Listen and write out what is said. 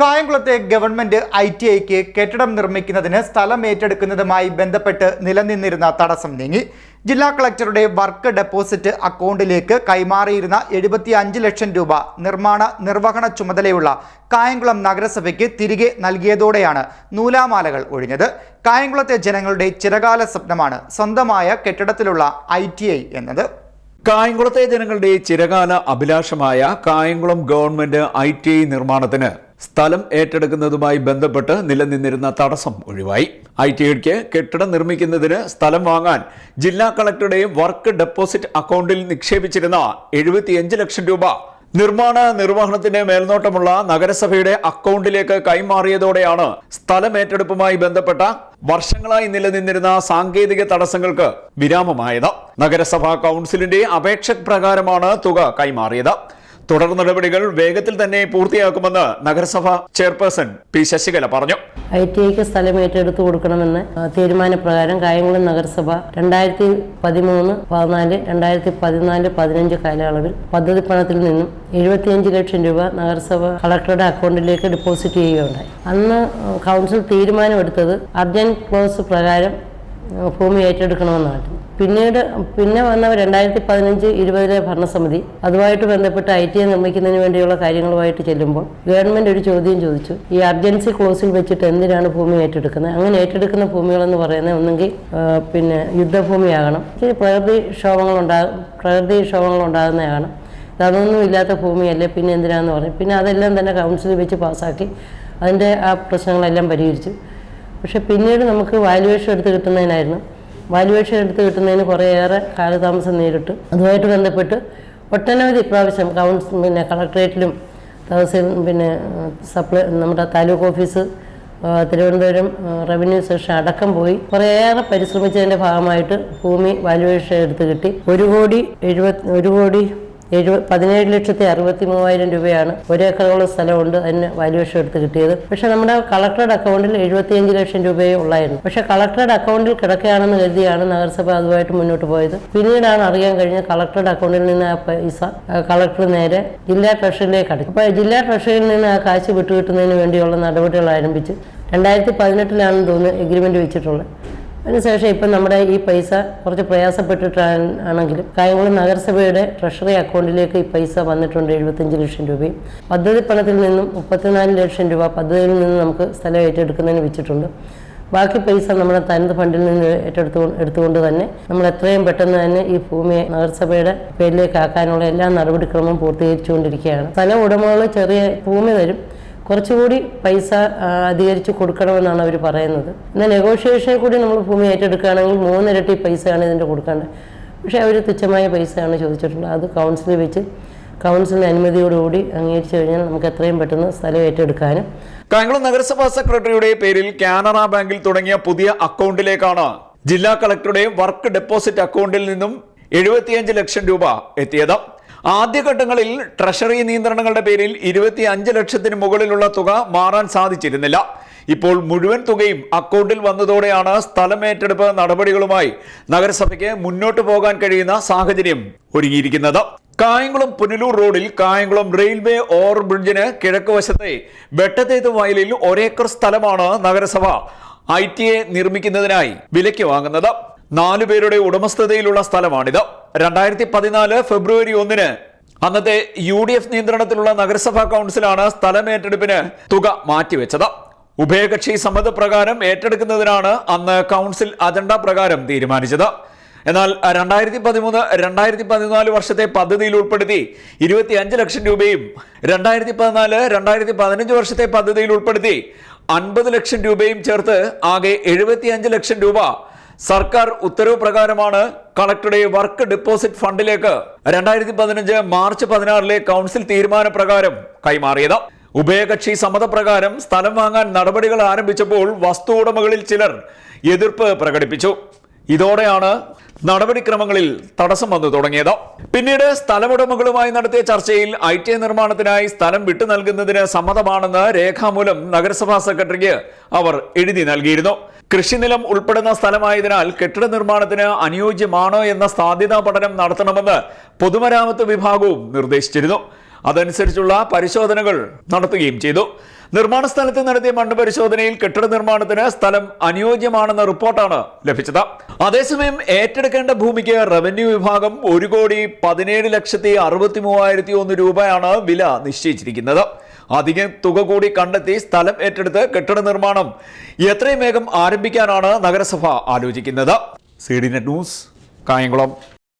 കായംകുളത്തെ government I T ഐക്ക് കെട്ടിടം നിർമ്മിക്കുന്നതിന് സ്ഥലം ഏറ്റെടുക്കുന്നതുമായി ബന്ധപ്പെട്ട് നിലനിന്നിരുന്ന തടസ്സം നീങ്ങി. ജില്ലാ കളക്ടറുടെ വർക്ക് ഡെപ്പോസിറ്റ് അക്കൗണ്ടിലേക്ക് കൈമാറിയിരുന്ന എഴുപത്തി അഞ്ച് ലക്ഷം രൂപ നിർമ്മാണ നിർവഹണ ചുമതലയുള്ള കായംകുളം നഗരസഭയ്ക്ക് തിരികെ നൽകിയതോടെയാണ് നൂലാമാലകൾ ഒഴിഞ്ഞത്. കായംകുളത്തെ ജനങ്ങളുടെ ചിരകാല സ്വപ്നമാണ് സ്വന്തമായ കെട്ടിടത്തിലുള്ള ഐ എന്നത്. കായംകുളത്തെ ജനങ്ങളുടെ ചിരകാല അഭിലാഷമായ കായംകുളം ഗവൺമെന്റ് ഐ നിർമ്മാണത്തിന് സ്ഥലം ഏറ്റെടുക്കുന്നതുമായി ബന്ധപ്പെട്ട് നിലനിന്നിരുന്ന തടസ്സം ഒഴിവായി. ഐ ടി ഐക്ക് കെട്ടിടം നിർമ്മിക്കുന്നതിന് സ്ഥലം വാങ്ങാൻ ജില്ലാ കളക്ടറുടെ വർക്ക് ഡെപ്പോസിറ്റ് അക്കൗണ്ടിൽ നിക്ഷേപിച്ചിരുന്ന എഴുപത്തിയഞ്ച് ലക്ഷം രൂപ നിർമ്മാണ നിർവഹണത്തിന്റെ മേൽനോട്ടമുള്ള നഗരസഭയുടെ അക്കൗണ്ടിലേക്ക് കൈമാറിയതോടെയാണ് സ്ഥലമേറ്റെടുപ്പുമായി ബന്ധപ്പെട്ട വർഷങ്ങളായി നിലനിന്നിരുന്ന സാങ്കേതിക തടസ്സങ്ങൾക്ക് വിരാമമായത്. നഗരസഭാ കൗൺസിലിന്റെ അപേക്ഷ പ്രകാരമാണ് തുക കൈമാറിയത്. തുടർ നടപടികൾ വേഗത്തിൽ തന്നെ പൂർത്തിയാക്കുമെന്ന് നഗരസഭ ചെയർപേഴ്സൺ പി ശശികല പറഞ്ഞു. ഐ ടി ഐക്ക് സ്ഥലം ഏറ്റെടുത്തു കൊടുക്കണമെന്ന് തീരുമാനപ്രകാരം കായംകുളം നഗരസഭ രണ്ടായിരത്തി പതിമൂന്ന് പതിനാല് രണ്ടായിരത്തി പതിനാല് പതിനഞ്ച് കാലയളവിൽ പദ്ധതി പണത്തിൽ നിന്നും എഴുപത്തിയഞ്ച് ലക്ഷം രൂപ നഗരസഭ കളക്ടറുടെ അക്കൗണ്ടിലേക്ക് ഡെപ്പോസിറ്റ് ചെയ്യുകയുണ്ടായി. അന്ന് കൗൺസിൽ തീരുമാനമെടുത്തത് അർജന്റ് ക്ലോസ് പ്രകാരം ഭൂമി ഏറ്റെടുക്കണമെന്നാണ്. പിന്നീട് പിന്നെ വന്ന രണ്ടായിരത്തി പതിനഞ്ച് ഇരുപതിലെ ഭരണസമിതി. അതുമായിട്ട് ബന്ധപ്പെട്ട് ഐ ടി ഐ നിർമ്മിക്കുന്നതിന് വേണ്ടിയുള്ള കാര്യങ്ങളുമായിട്ട് ചെല്ലുമ്പോൾ ഗവൺമെന്റ് ഒരു ചോദ്യം ചോദിച്ചു. ഈ അർജൻസി ക്ലോസിൽ വെച്ചിട്ട് എന്തിനാണ് ഭൂമി ഏറ്റെടുക്കുന്നത്? അങ്ങനെ ഏറ്റെടുക്കുന്ന ഭൂമികളെന്ന് പറയുന്നത് ഒന്നെങ്കിൽ പിന്നെ യുദ്ധഭൂമിയാകണം. ഇച്ചിരി പ്രകൃതി ക്ഷോഭങ്ങൾ ഉണ്ടാകും പ്രകൃതി ക്ഷോഭങ്ങൾ ഉണ്ടാകുന്നതാണ് അതൊന്നും ഇല്ലാത്ത ഭൂമിയല്ലേ പിന്നെ എന്തിനാന്ന് പറഞ്ഞു. പിന്നെ അതെല്ലാം തന്നെ കൗൺസിലിൽ വെച്ച് പാസ്സാക്കി അതിന്റെ ആ പ്രശ്നങ്ങളെല്ലാം പരിഹരിച്ചു. പക്ഷെ പിന്നീട് നമുക്ക് വാല്യുവേഷൻ എടുത്ത് കിട്ടുന്നതിനായിരുന്നു. വാല്യുവേഷൻ എടുത്ത് കിട്ടുന്നതിന് കുറേയേറെ കാലതാമസം നേരിട്ടു. അതുമായിട്ട് ബന്ധപ്പെട്ട് ഒട്ടനവധി പ്രാവശ്യം കൗൺസ് പിന്നെ കളക്ട്രേറ്റിലും തഹസിൽ പിന്നെ സപ്ലൈ നമ്മുടെ taluk office Thiruvananthapuram revenue section അടക്കം പോയി. കുറേയേറെ പരിശ്രമിച്ചതിന്റെ ഭാഗമായിട്ട് ഭൂമി വാല്യുവേഷൻ എടുത്ത് കിട്ടി. ഒരു കോടി എഴുപത്തി ഒരു കോടി എഴുപത് പതിനേഴ് ലക്ഷത്തി അറുപത്തി മൂവായിരം രൂപയാണ്. ഒരേക്കറോളം സ്ഥലമുണ്ട്. അതിന് വാല്യുവേഷൻ എടുത്ത് കിട്ടിയത്. പക്ഷെ നമ്മുടെ കളക്ടറുടെ അക്കൗണ്ടിൽ എഴുപത്തിയഞ്ച് ലക്ഷം രൂപയേ ഉള്ളായിരുന്നു. പക്ഷെ കളക്ടറുടെ അക്കൗണ്ടിൽ കിടക്കുകയാണെന്ന് കരുതിയാണ് നഗരസഭ അതുമായിട്ട് മുന്നോട്ട് പോയത്. പിന്നീടാണ് അറിയാൻ കഴിഞ്ഞത് കളക്ടറുടെ അക്കൗണ്ടിൽ നിന്ന് ആ പൈസ കളക്ടർ നേരെ ജില്ലാ ട്രഷറിയിലേക്ക് അടച്ചു. അപ്പോൾ ജില്ലാ ട്രഷറിയിൽ നിന്ന് ആ കാശ് വിട്ടുകിട്ടുന്നതിന് വേണ്ടിയുള്ള നടപടികൾ ആരംഭിച്ച് രണ്ടായിരത്തി പതിനെട്ടിലാണെന്ന് തോന്നുന്നു എഗ്രിമെന്റ് വെച്ചിട്ടുള്ളത്. അതിനുശേഷം ഇപ്പം നമ്മുടെ ഈ പൈസ കുറച്ച് പ്രയാസപ്പെട്ടിട്ടാണ് കായംകുളം നഗരസഭയുടെ ട്രഷറി അക്കൗണ്ടിലേക്ക് ഈ പൈസ വന്നിട്ടുണ്ട് എഴുപത്തഞ്ച് ലക്ഷം രൂപയും. പദ്ധതി പണത്തിൽ നിന്നും മുപ്പത്തിനാല് ലക്ഷം രൂപ പദ്ധതിയിൽ നിന്ന് നമുക്ക് സ്ഥലം ഏറ്റെടുക്കുന്നതിന് വെച്ചിട്ടുണ്ട്. ബാക്കി പൈസ നമ്മുടെ തനത് ഫണ്ടിൽ നിന്ന് ഏറ്റെടുത്തു എടുത്തുകൊണ്ട് തന്നെ നമ്മൾ എത്രയും പെട്ടെന്ന് തന്നെ ഈ ഭൂമിയെ നഗരസഭയുടെ പേരിലേക്ക് ആക്കാനുള്ള എല്ലാ നടപടിക്രമവും പൂർത്തീകരിച്ചുകൊണ്ടിരിക്കുകയാണ്. സ്ഥല ഉടമകൾ ചെറിയ ഭൂമി തരും. കുറച്ചുകൂടി പൈസ അധികരിച്ച് കൊടുക്കണമെന്നാണ് അവർ പറയുന്നത്. എന്നാൽ നെഗോഷിയേഷനിൽ കൂടി നമ്മൾ ഭൂമി ഏറ്റെടുക്കുകയാണെങ്കിൽ മൂന്നിരട്ടി പൈസയാണ് ഇതിന്റെ കൊടുക്കേണ്ടത്. പക്ഷേ അവർ തുച്ഛമായ പൈസയാണ് ചോദിച്ചിട്ടുള്ളത്. അത് കൗൺസിലിൽ വെച്ച് കൗൺസിലിന്റെ അനുമതിയോടുകൂടി അംഗീകരിച്ചു കഴിഞ്ഞാൽ നമുക്ക് എത്രയും പെട്ടെന്ന് സ്ഥലം ഏറ്റെടുക്കാനും. കായംകുളം നഗരസഭാ സെക്രട്ടറിയുടെ പേരിൽ കാനറ ബാങ്കിൽ തുടങ്ങിയ പുതിയ അക്കൗണ്ടിലേക്കാണ് ജില്ലാ കളക്ടറുടെ വർക്ക് ഡെപ്പോസിറ്റ് അക്കൗണ്ടിൽ നിന്നും എഴുപത്തിയഞ്ച് ലക്ഷം രൂപ എത്തിയത്. ആദ്യഘട്ടങ്ങളിൽ ട്രഷറി നിയന്ത്രണങ്ങളുടെ പേരിൽ ഇരുപത്തി അഞ്ച് ലക്ഷത്തിന് മുകളിലുള്ള തുക മാറാൻ സാധിച്ചിരുന്നില്ല. ഇപ്പോൾ മുഴുവൻ തുകയും അക്കൗണ്ടിൽ വന്നതോടെയാണ് സ്ഥലമേറ്റെടുപ്പ് നടപടികളുമായി നഗരസഭയ്ക്ക് മുന്നോട്ട് പോകാൻ കഴിയുന്ന സാഹചര്യം ഒരുങ്ങിയിരിക്കുന്നത്. കായംകുളം പുനലൂർ റോഡിൽ കായംകുളം റെയിൽവേ ഓവർ ബ്രിഡ്ജിന് കിഴക്ക് വശത്തെ വെട്ടത്തേത്ത് വയലിൽ ഒരേക്കർ സ്ഥലമാണ് നഗരസഭ ഐ ടി എ നിർമ്മിക്കുന്നതിനായി വിലയ്ക്ക് വാങ്ങുന്നത്. നാലു പേരുടെ ഉടമസ്ഥതയിലുള്ള സ്ഥലമാണിത്. രണ്ടായിരത്തി പതിനാല് ഫെബ്രുവരി ഒന്നിന് അന്നത്തെ യു ഡി എഫ് നിയന്ത്രണത്തിലുള്ള നഗരസഭാ കൗൺസിലാണ് സ്ഥലം ഏറ്റെടുപ്പിന് തുക മാറ്റിവെച്ചത്. ഉഭയകക്ഷി സമ്മതപ്രകാരം ഏറ്റെടുക്കുന്നതിനാണ് അന്ന് കൗൺസിൽ അജണ്ട പ്രകാരം തീരുമാനിച്ചത്. എന്നാൽ രണ്ടായിരത്തി പതിമൂന്ന് രണ്ടായിരത്തി പതിനാല് വർഷത്തെ പദ്ധതിയിൽ ഉൾപ്പെടുത്തി ഇരുപത്തി അഞ്ച് ലക്ഷം രൂപയും രണ്ടായിരത്തി പതിനാല് രണ്ടായിരത്തി പതിനഞ്ച് വർഷത്തെ പദ്ധതിയിൽ ഉൾപ്പെടുത്തി അൻപത് ലക്ഷം രൂപയും ചേർത്ത് ആകെ എഴുപത്തി അഞ്ച് ലക്ഷം രൂപ സർക്കാർ ഉത്തരവ് പ്രകാരമാണ് കളക്ടറുടെ വർക്ക് ഡെപ്പോസിറ്റ് ഫണ്ടിലേക്ക് രണ്ടായിരത്തി പതിനഞ്ച് മാർച്ച് പതിനാറിലെ കൗൺസിൽ തീരുമാനപ്രകാരം കൈമാറിയത്. ഉഭയകക്ഷി സമ്മതപ്രകാരം സ്ഥലം വാങ്ങാൻ നടപടികൾ ആരംഭിച്ചപ്പോൾ വസ്തു ഉടമകളിൽ ചിലർ എതിർപ്പ് പ്രകടിപ്പിച്ചു. ഇതോടെയാണ് നടപടിക്രമങ്ങളിൽ തടസ്സം വന്നു തുടങ്ങിയത്. പിന്നീട് സ്ഥലമുടമകളുമായി നടത്തിയ ചർച്ചയിൽ ഐ ടി നിർമ്മാണത്തിനായി സ്ഥലം വിട്ടു നൽകുന്നതിന് സമ്മതമാണെന്ന് രേഖാമൂലം നഗരസഭാ സെക്രട്ടറിക്ക് അവർ എഴുതി നൽകിയിരുന്നു. കൃഷിനിലം ഉൾപ്പെടുന്ന സ്ഥലമായതിനാൽ കെട്ടിട നിർമ്മാണത്തിന് അനുയോജ്യമാണോ എന്ന സാധ്യതാ പഠനം നടത്തണമെന്ന് പൊതുമരാമത്ത് വിഭാഗവും നിർദ്ദേശിച്ചിരുന്നു. അതനുസരിച്ചുള്ള പരിശോധനകൾ നടത്തുകയും ചെയ്തു. നിർമ്മാണ സ്ഥലത്ത് നടത്തിയ മണ്ണ് പരിശോധനയിൽ കെട്ടിട നിർമ്മാണത്തിന് സ്ഥലം അനുയോജ്യമാണെന്ന റിപ്പോർട്ടാണ് ലഭിച്ചത്. അതേസമയം ഏറ്റെടുക്കേണ്ട ഭൂമിക്ക് റവന്യൂ വിഭാഗം ഒരു കോടി പതിനേഴ് ലക്ഷത്തി അറുപത്തി മൂവായിരത്തി ഒന്ന് രൂപയാണ് വില നിശ്ചയിച്ചിരിക്കുന്നത്. അധിക തുക കൂടി കണ്ടെത്തി സ്ഥലം ഏറ്റെടുത്ത് കെട്ടിട നിർമ്മാണം എത്രയും വേഗം ആരംഭിക്കാനാണ് നഗരസഭ ആലോചിക്കുന്നത്. C D net news Kayamkulam.